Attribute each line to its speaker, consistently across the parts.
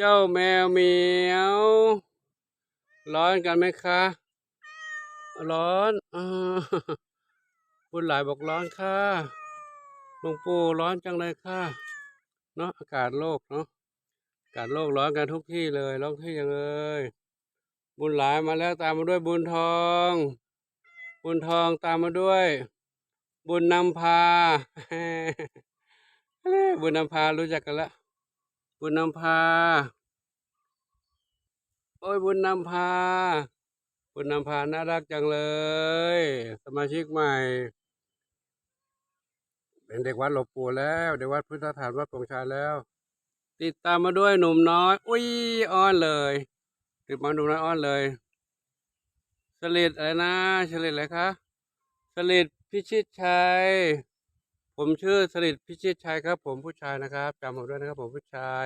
Speaker 1: เจ้าแมวเหมียว ร้อนกันไหมคะ ร้อนอาบุญหลายบอกร้อนค่ะหลวงปู่ร้อนจังเลยค่ะ เนาะอากาศโลกเนาะอากาศโลกร้อนกันทุกที่เลยร้อนที่ยังเลย บุญหลายมาแล้วตามมาด้วยบุญทอง บุญทองตามมาด้วย บุญนำพาบุญนำพารู้จักกันและ บุญนำพา โอ้ยบุญนำพา บุญนำพาน่ารักจังเลย สมาชิกใหม่ เป็นเด็กวัดหลวงปู่แล้ว เด็กวัดพุทธฐานวัดปงชายแล้ว ติดตามมาด้วยหนุ่มน้อย อุ้ยอ้อนเลยติดมาหนุ่มน้อยอ้อนเลยสลิดอะไรนะสลิดอะไรคะสลิดพิชิตชัย ผมชื่อสลิดพิชิตชัยครับ ผมผู้ชายนะครับจำผมด้วยนะครับ ผมผู้ชาย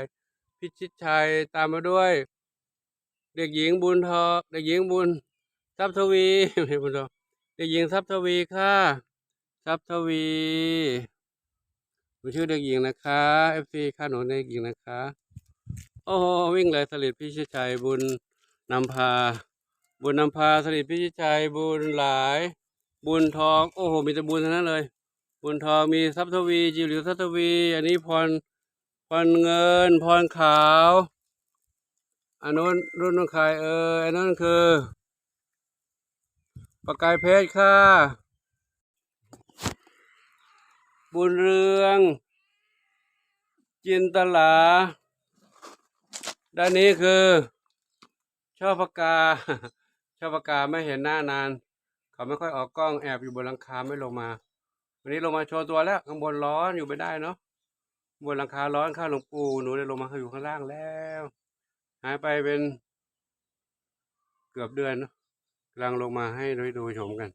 Speaker 1: พิชิตชัยตามมาด้วย เด็กหญิงบุญทองเด็กหญิงบุญทรัพย์ทวีไม่บุญทอเด็กหญิงทรัพย์ทวีค่ะทรัพย์ทวีผมชื่อเด็กหญิงนะคะเอฟซีค่ะหนูเด็กหญิงนะคะ โอ้โหวิ่งเลยสลิดพิชิตชัยบุญนำพา บุญนำพาสลิดพิชิตชัยบุญหลาย บุญทอง โอ้โหมีแต่บุญทั้งนั้นเลย บุญทองมีทรัพย์ทวีจิ๋วหลิวทรัพย์ทวี อันนี้พรพรเงินพรขาวอันนู้นรุ่นน้องใครเอออันนั้นคือประกายเพชรค่ะ บุญเรือง จินตลา ด้านนี้คือช่อปากกาช่อปากกาไม่เห็นหน้านาน เขาไม่ค่อยออกกล้องแอบอยู่บนหลังคาไม่ลงมา วันนี้ลงมาโชว์ตัวแล้วข้างบนร้อนอยู่ไม่ได้เนาะบนหลังคาร้อนข้าหลวงปู่หนูเลยลงมาอยู่ข้างล่างแล้ว หายไปเป็นเกือบเดือนเนอะกำลังลงมาให้ดูดูชมกัน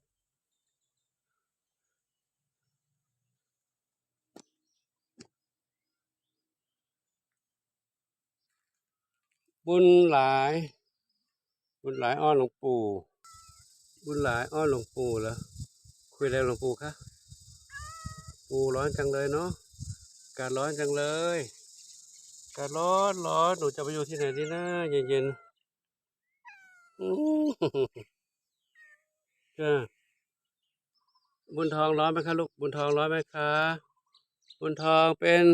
Speaker 1: บุญหลาย บุญหลายอ้อนหลวงปู่ บุญหลายอ้อนหลวงปู่เหรอคุยอะไรหลวงปู่คะ ปู่ร้อนจังเลยเนาะกาศร้อนจังเลย กาศร้อนร้อนหนูจะไปอยู่ที่ไหนดีนะเย็นเย็นๆอื้อจ้าบุญทองร้อนไหมคะลูกบุญทองร้อนไหมคะบุญทองเป็น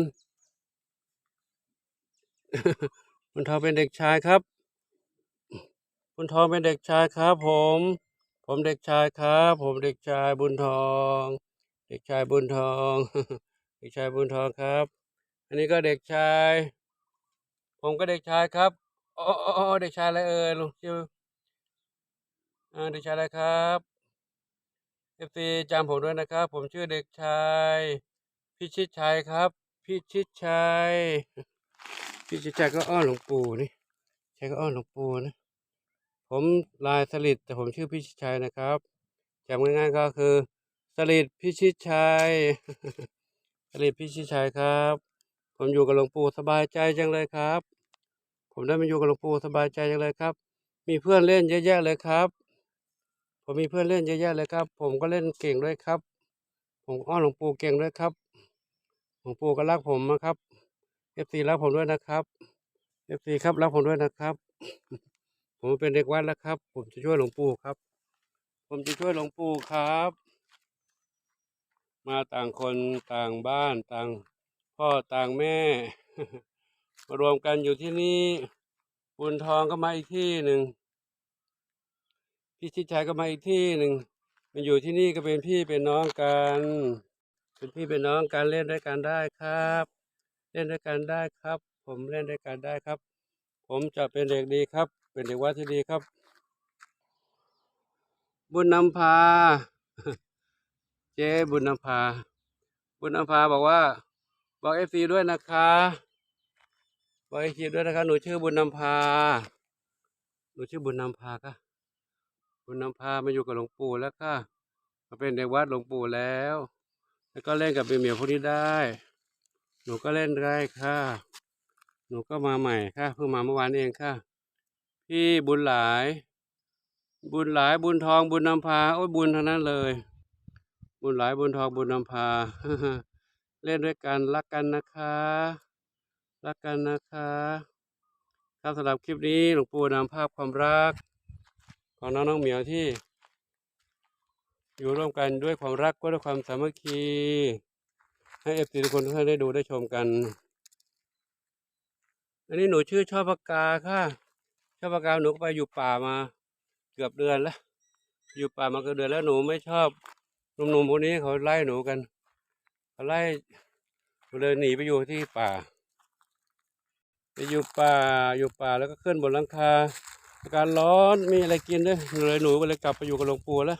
Speaker 1: บุญทองเป็นเด็กชายครับบุญทองเป็นเด็กชายครับ ผม ผมเด็กชายครับ ผมเด็กชายบุญทอง ด็กชายบุญทอง เด็กชายบุญทองครับ อันนี้ก็เด็กชาย ผมก็เด็กชายครับอ๋ออเด็กชายอะไรเอ่ยลุงชื่อเด็กชายอะไรครับเอฟซีจำผมด้วยนะครับ ผมชื่อเด็กชายพิชิตชัยครับ พิชิตชัยพิชิตชัยก็อ้อนหลวงปู่นี่ใช่ก็อ้อนหลวงปู่นะผมลายสลิดแต่ผมชื่อพิชิตชัยนะครับจำง่ายๆก็คือ สลิดพิชิตชัยสลิดพิชิตชัยครับ ผมอยู่กับหลวงปู่สบายใจจังเลยครับ ผมได้มาอยู่กับหลวงปู่สบายใจจังเลยครับ มีเพื่อนเล่นเยอะแยะเลยครับ ผมมีเพื่อนเล่นเยอะแยะเลยครับ ผมก็เล่นเก่งด้วยครับ ผมอ้อนหลวงปู่เก่งด้วยครับ หลวงปู่ก็รักผมนะครับเอฟซีรักผมด้วยนะครับเอฟซีครับรักผมด้วยนะครับ ผมเป็นเด็กวัดแล้วครับ ผมจะช่วยหลวงปู่ครับ ผมจะช่วยหลวงปู่ครับ มาต่างคนต่างบ้านต่างพ่อต่างแม่ มารวมกันอยู่ที่นี่บุญทองก็มาอีกที่หนึ่งพี่ชิดชัยก็มาอีกที่หนึ่งมันอยู่ที่นี่ก็เป็นพี่เป็นน้องกัน เป็นพี่เป็นน้องกันเล่นด้วยกันได้ครับ เล่นด้วยกันได้ครับ ผมเล่นด้วยกันได้ครับ ผมจะเป็นเด็กดีครับ เป็นเด็กวัดที่ดีครับ บุญนำพา เจ๊บุญนำพาบุญนำพาบอกว่า บอกเอฟซีด้วยนะคะบอกเอฟซีด้วยนะคะหนูชื่อบุญนำพาหนูชื่อบุญนำพาค่ะ บุญนำพามาอยู่กับหลวงปู่แล้วค่ะ มาเป็นเด็กวัดหลวงปู่แล้ว แล้วก็เล่นกับเบเมียวพวกนี้ได้ หนูก็เล่นได้ค่ะ หนูก็มาใหม่ค่ะ เพิ่งมาเมื่อวานเองค่ะ พี่บุญหลาย บุญหลายบุญทองบุญนำพาโอ้ยบุญทั้งนั้นเลย บุญหลายบุญทองบุญนำพา เล่นด้วยกันรักกันนะคะรักกันนะคะครับสำหรับคลิปนี้หลวงปู่นำภาพความรัก ของน้องน้องเหมียวที่ อยู่ร่วมกันด้วยความรักก็ด้วยความสามัคคี ให้เอฟซีทุกคนทุกท่านได้ดูได้ชมกัน อันนี้หนูชื่อชอบปากกาค่ะชอบปากกาหนูก็ไปอยู่ป่ามา เกือบเดือนแล้ว อยู่ป่ามาเกือบเดือนแล้วหนูไม่ชอบ หนุ่มๆพวกนี้เขาไล่หนูกันเขาไล่เลยหนีไปอยู่ที่ป่าไปอยู่ป่าอยู่ป่าแล้วก็ขึ้นบนหลังคาอากาศร้อนมีอะไรกินด้วยเลยหนูก็เลยกลับไปอยู่กับหลวงปู่แล้ว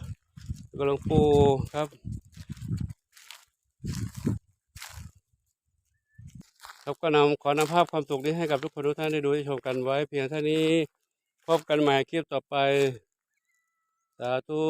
Speaker 1: กับหลวงปู่ครับครับก็นำขอนำภาพความสุขนี้ให้กับทุกคนทุกท่านได้ดูได้ชมกันไว้เพียงเท่านี้พบกันใหม่คลิปต่อไป สาธุ